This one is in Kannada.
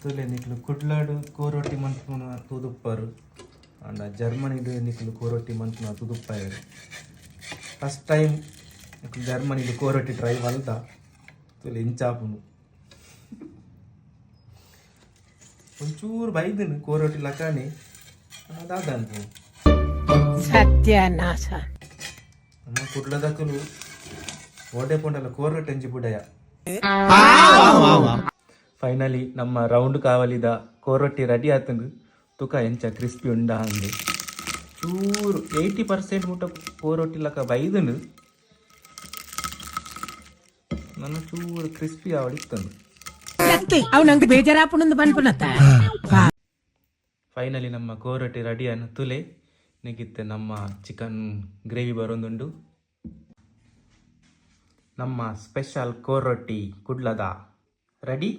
ತುಲೆ ನಿಕ್ಲು ಕುಡ್ಲಾಡು ಕೋರೊಟ್ಟಿ ಮಂತ್ಪುನ ತೂದುಪ್ಪರು ಅಂಡ ಜರ್ಮನಿಡು ನಿಕ್ಲು ಕೋರೊಟ್ಟಿ ಮಂತ್ಪುನ ತೂದುಪ್ಪಾಯರು ಫಸ್ಟ್ ಟೈಮ್ ನಿಕ್ಲು ಜರ್ಮನಿಡು ಕೋರೊಟ್ಟಿ ಟ್ರೈ ಮಲ್ತ ತುಲೆ ಇಂಚಾಪುನು ಒಂಚೂರು ಬೈದನು ಕೋರೊಟ್ಟಿ ಲಕಾನೆ ಅದಾದಂತು ಸತ್ಯನಾಶ ನಮ್ಮ ಕುಡ್ಲದಕ್ಕಲು ಓಡೆ ಪೊಂಡಲ ಕೋರೊಟ್ಟಿ ಅಂಜಿ ಬುಡಯ ಫೈನಲಿ ನಮ್ಮ ರೌಂಡ್ ಕಾವಲಿದ ಕೋರೊಟ್ಟಿ ರೆಡಿ ಆತಂದು ತುಕ ಎಂಚ ಕ್ರಿಸ್ಪಿ ಉಂಡ ಹಂಗೆ. ಚೂರು ಏಯ್ಟಿ ಪರ್ಸೆಂಟ್ ಊಟ ಕೋರೊಟ್ಟಿ ಲಕ ಬೈದನು. ನನ್ನ ಚೂರು ಕ್ರಿಸ್ಪಿ ಅವಳಿತ್ತಂದು ಫೈನಲಿ ನಮ್ಮ ಕೋರೊಟ್ಟಿ ರೆಡಿ ಅನ್ನು ತುಲೆ ನೆಗಿತ್ತೆ ನಮ್ಮ ಚಿಕನ್ ಗ್ರೇವಿ ಬರೋದುಂಡು. ನಮ್ಮ ಸ್ಪೆಷಲ್ ಕೋರೊಟ್ಟಿ ಕುಡ್ಲದ. ರೆಡಿ